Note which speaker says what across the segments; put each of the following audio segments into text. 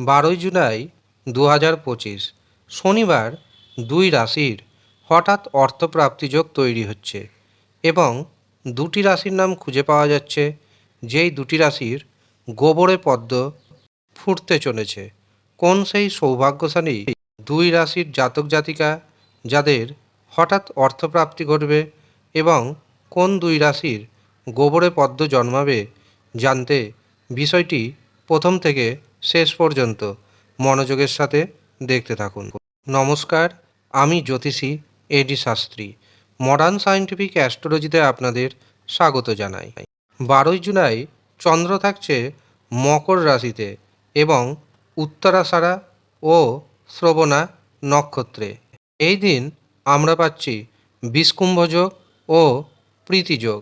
Speaker 1: বারোই জুলাই দু হাজার পঁচিশ, শনিবার দুই রাশির হঠাৎ অর্থপ্রাপ্তিযোগ তৈরি হচ্ছে এবং দুটি রাশির নাম খুঁজে পাওয়া যাচ্ছে, যেই দুটি রাশির গোবরে পদ্ম ফুটতে চলেছে। কোন সেই সৌভাগ্যশালী দুই রাশির জাতক জাতিকা যাদের হঠাৎ অর্থপ্রাপ্তি ঘটবে এবং কোন দুই রাশির গোবরে পদ্ম জন্মাবে জানতে বিষয়টি প্রথম থেকে শেষ পর্যন্ত মনোযোগের সাথে দেখতে থাকুন। নমস্কার, আমি জ্যোতিষী A D Shastri. Modern scientific অ্যাস্ট্রোলজিতে আপনাদের স্বাগত জানাই। বারোই জুলাই চন্দ্র থাকছে মকর রাশিতে এবং উত্তরাষাঢ়া ও শ্রবণা নক্ষত্রে। এই দিন আমরা পাচ্ছি বিষকুম্ভযোগ ও প্রীতিযোগ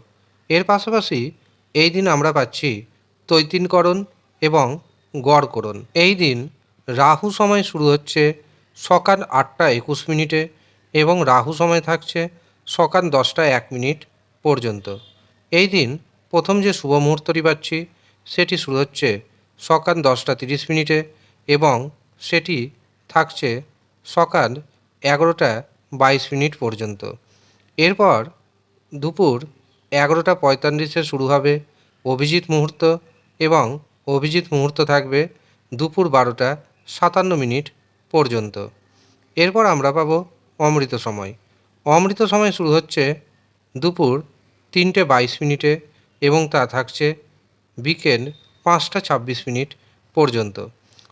Speaker 1: এর পাশাপাশি এই দিন আমরা পাচ্ছি তৈতিনকরণ এবং গড়করণ এই দিন রাহু সময় শুরু হচ্ছে সকাল আটটা একুশ মিনিটে এবং রাহু সময় থাকছে সকাল দশটা এক মিনিট পর্যন্ত। এই দিন প্রথম যে শুভ মুহূর্তটি পাচ্ছি, সেটি শুরু হচ্ছে সকাল দশটা তিরিশ মিনিটে এবং সেটি থাকছে সকাল এগারোটা বাইশ মিনিট পর্যন্ত। এরপর দুপুর এগারোটা পঁয়তাল্লিশে শুরু হবে অভিজিৎ মুহূর্ত এবং অভিজিৎ মুহূর্ত থাকবে দুপুর বারোটা সাতান্ন মিনিট পর্যন্ত। এরপর আমরা পাবো অমৃত সময়। অমৃত সময় শুরু হচ্ছে দুপুর তিনটে বাইশ মিনিটে এবং তা থাকছে বিকেল পাঁচটা ছাব্বিশ মিনিট পর্যন্ত।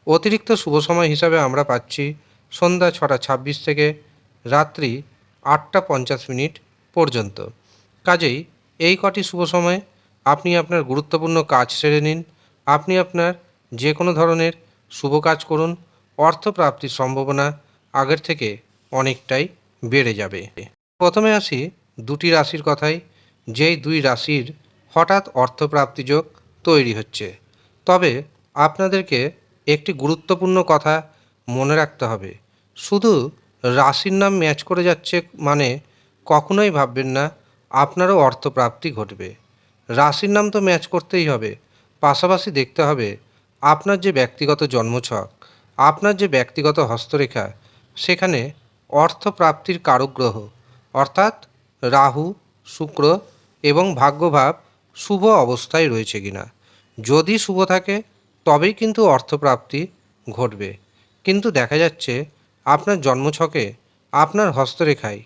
Speaker 1: অতিরিক্ত শুভ সময় হিসাবে আমরা পাচ্ছি সন্ধ্যা ছটা ছাব্বিশ থেকে রাত্রি আটটা পঞ্চাশ মিনিট পর্যন্ত। কাজেই এই কটি শুভ সময়ে আপনি আপনার গুরুত্বপূর্ণ কাজ সেরে নিন আপনি আপনার যে কোনো ধরনের শুভ কাজ করুন, অর্থপ্রাপ্তির সম্ভাবনা আগের থেকে অনেকটাই বেড়ে যাবে। প্রথমে আসি দুটি রাশির কথাই, যেই দুই রাশির হঠাৎ অর্থপ্রাপ্তিযোগ তৈরি হচ্ছে। তবে আপনাদেরকে একটি গুরুত্বপূর্ণ কথা মনে রাখতে হবে, শুধু রাশির নাম ম্যাচ করে যাচ্ছে মানে কখনোই ভাববেন না আপনারও অর্থপ্রাপ্তি ঘটবে। রাশির নাম তো ম্যাচ করতেই হবে পাশাপাশি দেখতে হবে আপনার যে ব্যক্তিগত জন্মছক, আপনার যে ব্যক্তিগত হস্তরেখা, সেখানে অর্থপ্রাপ্তির কারক গ্রহ অর্থাৎ রাহু, শুক্র এবং ভাগ্যভাব শুভ অবস্থায় রয়েছে কিনা। যদি শুভ থাকে, তবেই কিন্তু অর্থপ্রাপ্তি ঘটবে। কিন্তু দেখা যাচ্ছে, আপনার জন্মছকে আপনার হস্তরেখায়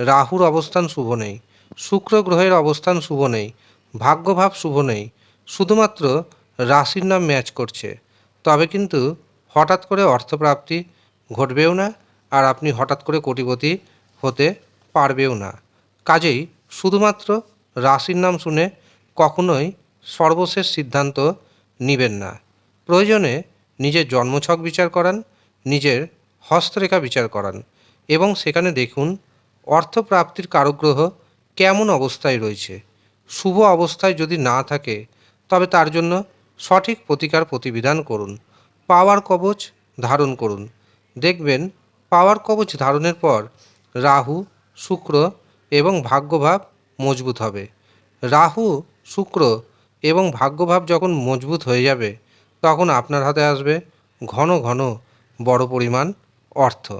Speaker 1: রাহুর অবস্থান শুভ নেই, শুক্র গ্রহের অবস্থান শুভ নেই, ভাগ্যভাব শুভ নেই শুধুমাত্র রাশির নাম ম্যাচ করছে। তবে কিন্তু হঠাৎ করে অর্থপ্রাপ্তি ঘটবেও না, আর আপনি হঠাৎ করে কোটিপতি হতে পারবেও না। কাজেই শুধুমাত্র রাশির নাম শুনে কখনোই সর্বশেষ সিদ্ধান্ত নেবেন না। প্রয়োজনে নিজের জন্মছক বিচার করান, নিজের হস্তরেখা বিচার করান এবং সেখানে দেখুন অর্থপ্রাপ্তির কারগ্রহ কেমন অবস্থায় রয়েছে। শুভ অবস্থায় যদি না থাকে তবে তার জন্য সঠিক প্রতিকার প্রতিবিধান করুন। পাওয়ার কবচ ধারণ করুন। দেখবেন, পাওয়ার কবচ ধারণের পর রাহু, শুক্র এবং ভাগ্যভাব মজবুত হবে। রাহু, শুক্র এবং ভাগ্যভাব যখন মজবুত হয়ে যাবে, তখন আপনার হাতে আসবে ঘন ঘন বড় পরিমাণ অর্থ।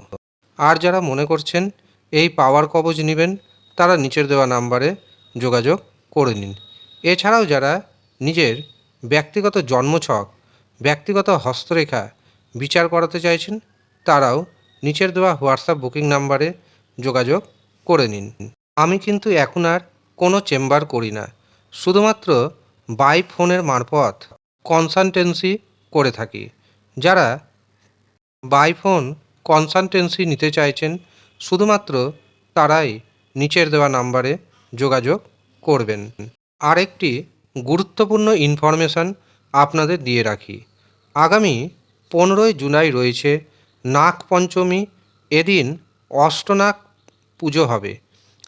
Speaker 1: আর যারা মনে করছেন এই পাওয়ার কবচ নেবেন, তারা নিচের দেওয়া নাম্বারে যোগাযোগ করে নিন। এছাড়াও যারা নিজের ব্যক্তিগত জন্মছক, ব্যক্তিগত হস্তরেখা বিচার করাতে চাইছেন, তারাও নিচের দেওয়া হোয়াটসঅ্যাপ বুকিং নাম্বারে যোগাযোগ করে নিন। আমি কিন্তু এখন আর কোনো চেম্বার করি না, শুধুমাত্র বাই ফোনের মারফত কনসালটেন্সি করে থাকি। যারা বাই ফোন কনসালটেন্সি নিতে চাইছেন, শুধুমাত্র তারাই নিচের দেওয়া নাম্বারে যোগাযোগ করবেন। আরেকটি গুরুত্বপূর্ণ ইনফরমেশান আপনাদের দিয়ে রাখি। আগামী পনেরোই জুলাই রয়েছে নাগ পঞ্চমী, এদিন অষ্টনাগ পুজো হবে।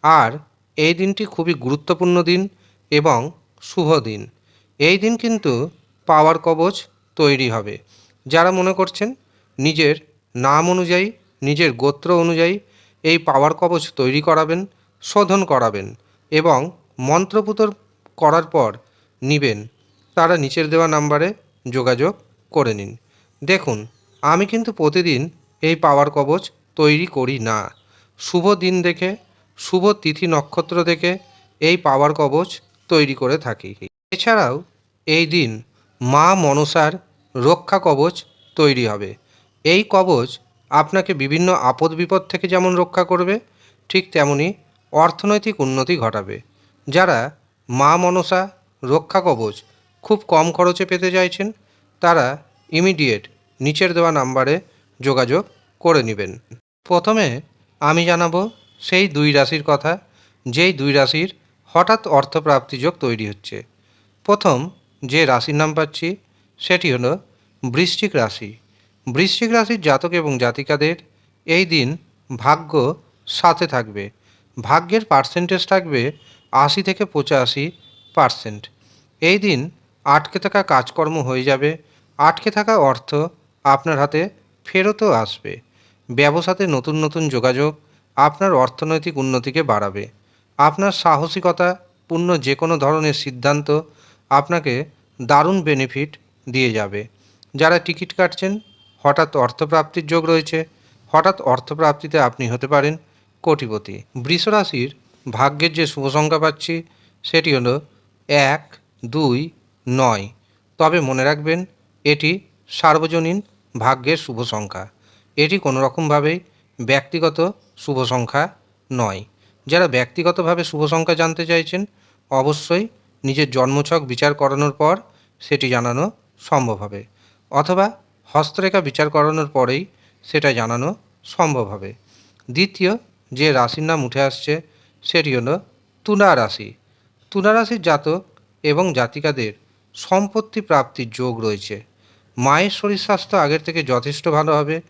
Speaker 1: আর এই দিনটি খুবই গুরুত্বপূর্ণ দিন এবং শুভ দিন। এই দিন কিন্তু পাওয়ার কবচ তৈরি হবে। যারা মনে করছেন নিজের নাম অনুযায়ী, নিজের গোত্র অনুযায়ী এই পাওয়ার কবচ তৈরি করাবেন, শোধন করাবেন এবং মন্ত্রপুতর করার পর নিবেন। তারা নিচের দেওয়া নাম্বারে যোগাযোগ করে নিন। দেখুন, আমি কিন্তু প্রতিদিন এই পাওয়ার কবচ তৈরি করি না। শুভ দিন দেখে, শুভ তিথি নক্ষত্র দেখে এই পাওয়ার কবচ তৈরি করে থাকি। এছাড়াও এই দিন মা মনসার রক্ষা কবচ তৈরি হবে। এই কবচ আপনাকে বিভিন্ন আপদ বিপদ থেকে যেমন রক্ষা করবে, ঠিক তেমনি অর্থনৈতিক উন্নতি ঘটাবে। যারা মা মনসা রক্ষা কবচ খুব কম খরচে পেতে চাইছেন, তারা ইমিডিয়েট নিচের দেওয়া নাম্বারে যোগাযোগ করে নেবেন। প্রথমে আমি জানাব সেই দুই রাশির কথা, যেই দুই রাশির হঠাৎ অর্থপ্রাপ্তি যোগ তৈরি হচ্ছে। প্রথম যে রাশির নাম পাচ্ছি, সেটি হলো বৃশ্চিক রাশি। বৃশ্চিক রাশির জাতক এবং জাতিকাদের এই দিন ভাগ্য সাথে থাকবে। ভাগ্যের পার্সেন্টেজ থাকবে আশি থেকে পঁচাশি পার্সেন্ট এই দিন আটকে থাকা কাজকর্ম হয়ে যাবে। আটকে থাকা অর্থ আপনার হাতে ফেরতও আসবে। ব্যবসাতে নতুন নতুন যোগাযোগ আপনার অর্থনৈতিক উন্নতিকে বাড়াবে। আপনার সাহসিকতা, পূর্ণ যে কোনো ধরনের সিদ্ধান্ত আপনাকে দারুণ বেনিফিট দিয়ে যাবে। যারা টিকিট কাটছেন, হঠাৎ অর্থপ্রাপ্তির যোগ রয়েছে। হঠাৎ অর্থপ্রাপ্তিতে আপনি হতে পারেন কোটিপতি। বৃষ রাশির ভাগ্যের যে শুভ সংখ্যা পাচ্ছি, সেটি হলো এক দুই, নয়। তবে মনে রাখবেন, এটি সার্বজনীন ভাগ্যের শুভ সংখ্যা। এটি কোনো রকমভাবেই ব্যক্তিগত শুভ সংখ্যা নয়। যারা ব্যক্তিগতভাবে শুভ সংখ্যা জানতে চাইছেন, অবশ্যই নিজের জন্মছক বিচার করানোর পর সেটি জানানো সম্ভব হবে। অথবা হস্তরেখা বিচার করানোর পরেই সেটা জানানো সম্ভব হবে। দ্বিতীয় যে রাশির নাম উঠে আসছে, সেটি হলো তুলা রাশি। তুলা রাশির জাতক এবং জাতিকাদের সম্পত্তি প্রাপ্তির যোগ রয়েছে। মায়ের শরীর স্বাস্থ্য আগের থেকে যথেষ্ট ভালো হবে।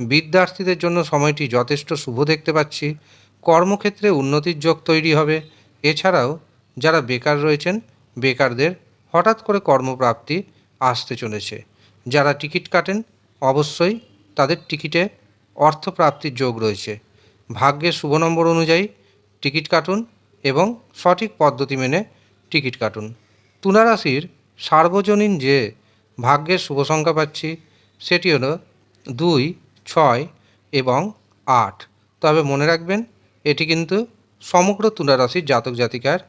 Speaker 1: বিদ্যার্থীদের জন্য সময়টি যথেষ্ট শুভ দেখতে পাচ্ছি। কর্মক্ষেত্রে উন্নতির যোগ তৈরি হবে। এছাড়াও যারা বেকার রয়েছেন, বেকারদের হঠাৎ করে কর্মপ্রাপ্তি আসতে চলেছে। যারা টিকিট কাটেন, অবশ্যই তাদের টিকিটে অর্থপ্রাপ্তির যোগ রয়েছে। ভাগ্যের শুভ নম্বর অনুযায়ী টিকিট কাটুন এবং সঠিক পদ্ধতি মেনে টিকিট কাটুন। তুলা রাশির সার্বজনীন যে ভাগ্যের শুভ সংখ্যা পাচ্ছি, সেটি হলো দুই, ছয় এবং আট। তবে মনে রাখবেন, এটি কিন্তু সমগ্র তুলা রাশির জাতক জাতিকার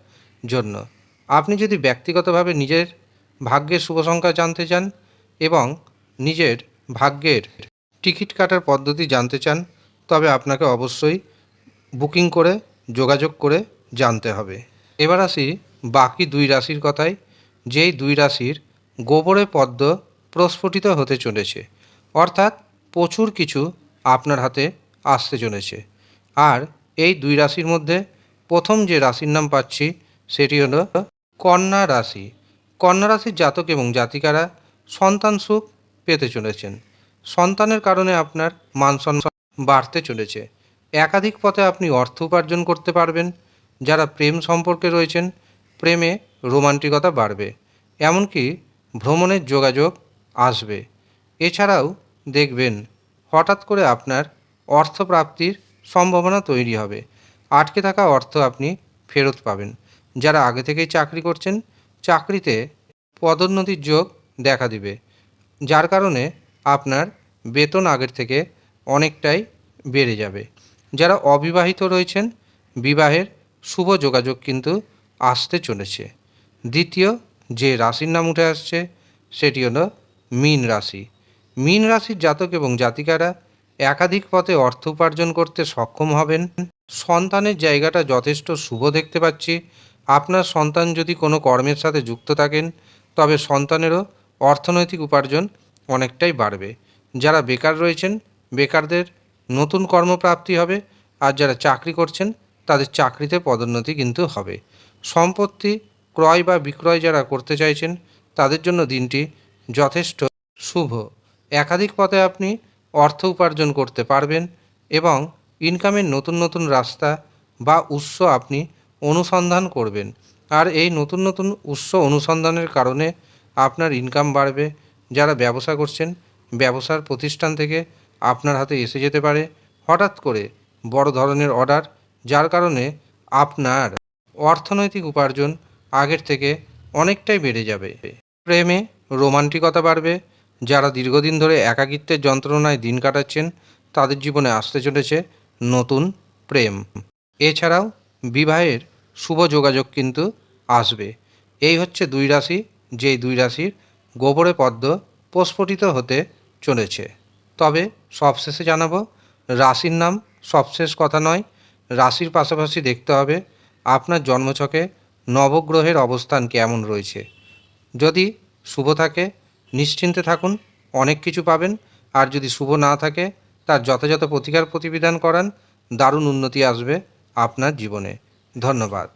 Speaker 1: জন্য। আপনি যদি ব্যক্তিগতভাবে নিজের ভাগ্যের শুভ সংখ্যা জানতে চান এবং নিজের ভাগ্যের টিকিট কাটার পদ্ধতি জানতে চান, তবে আপনাকে অবশ্যই বুকিং করে যোগাযোগ করে জানতে হবে। এবার আসি বাকি দুই রাশির কথায় যেই দুই রাশির গোবরে পদ্ম প্রস্ফুটিত হতে চলেছে। অর্থাৎ প্রচুর কিছু আপনার হাতে আসতে চলেছে। আর এই দুই রাশির মধ্যে প্রথম যে রাশির নাম পাচ্ছি, সেটি হলো কন্যা রাশি। কন্যা রাশির জাতক এবং জাতিকারা সন্তান সুখ পেতে চলেছেন। সন্তানের কারণে আপনার মান সম্মান বাড়তে চলেছে। একাধিক পথে আপনি অর্থ উপার্জন করতে পারবেন। যারা প্রেম সম্পর্কে রয়েছেন প্রেমে রোমান্টিকতা বাড়বে, এমনকি ভ্রমণের যোগাযোগ আসবে। এছাড়াও দেখবেন, হঠাৎ করে আপনার অর্থপ্রাপ্তির সম্ভাবনা তৈরি হবে। আটকে থাকা অর্থ আপনি ফেরত পাবেন। যারা আগে থেকেই চাকরি করছেন, চাকরিতে পদোন্নতির যোগ দেখা দিবে, যার কারণে আপনার বেতন আগের থেকে অনেকটাই বেড়ে যাবে। যারা অবিবাহিত রয়েছেন, বিবাহের শুভ যোগাযোগ কিন্তু আসতে চলেছে। দ্বিতীয়, যে রাশির নাম উঠে আসছে, সেটি হলো মীন রাশি। মীন রাশির জাতক এবং জাতিকারা একাধিক পথে অর্থ উপার্জন করতে সক্ষম হবেন। সন্তানের জায়গাটা যথেষ্ট শুভ দেখতে পাচ্ছি। আপনার সন্তান যদি কোনো কর্মের সাথে যুক্ত থাকেন, তবে সন্তানেরও অর্থনৈতিক উপার্জন অনেকটাই বাড়বে। যারা বেকার রয়েছেন, বেকারদের নতুন কর্মপ্রাপ্তি হবে, আর যারা চাকরি করছেন, তাদের চাকরিতে পদোন্নতি কিন্তু হবে। সম্পত্তি ক্রয় বা বিক্রয় যারা করতে চাইছেন, তাদের জন্য দিনটি যথেষ্ট শুভ। একাধিক পথে আপনি অর্থ উপার্জন করতে পারবেন এবং ইনকামের নতুন নতুন রাস্তা বা উৎস আপনি অনুসন্ধান করবেন। আর এই নতুন নতুন উৎস অনুসন্ধানের কারণে আপনার ইনকাম বাড়বে। যারা ব্যবসা করছেন, ব্যবসার প্রতিষ্ঠান থেকে আপনার হাতে এসে যেতে পারে। হঠাৎ করে বড় ধরনের অর্ডার যার কারণে আপনার অর্থনৈতিক উপার্জন আগের থেকে অনেকটাই বেড়ে যাবে। প্রেমে রোমান্টিকতা বাড়বে, যারা দীর্ঘদিন ধরে একাকিত্বের যন্ত্রণায় দিন কাটাচ্ছেন, তাদের জীবনে আসতে চলেছে নতুন প্রেম। এছাড়াও বিবাহের শুভ যোগাযোগ কিন্তু আসবে। এই হচ্ছে দুই রাশি, যেই দুই রাশির গোবরে পদ্ম প্রস্ফুটিত হতে চলেছে। তবে সবশেষে জানাব, রাশির নাম সবশেষ কথা নয়, রাশির পাশাপাশি দেখতে হবে আপনার জন্মছকে নবগ্রহের অবস্থান কেমন রয়েছে? যদি শুভ থাকে, নিশ্চিন্তে থাকুন, অনেক কিছু পাবেন। আর যদি শুভ না থাকে, তার যথাযথ প্রতিকার প্রতিবিধান করান, দারুণ উন্নতি আসবে আপনার জীবনে। ধন্যবাদ।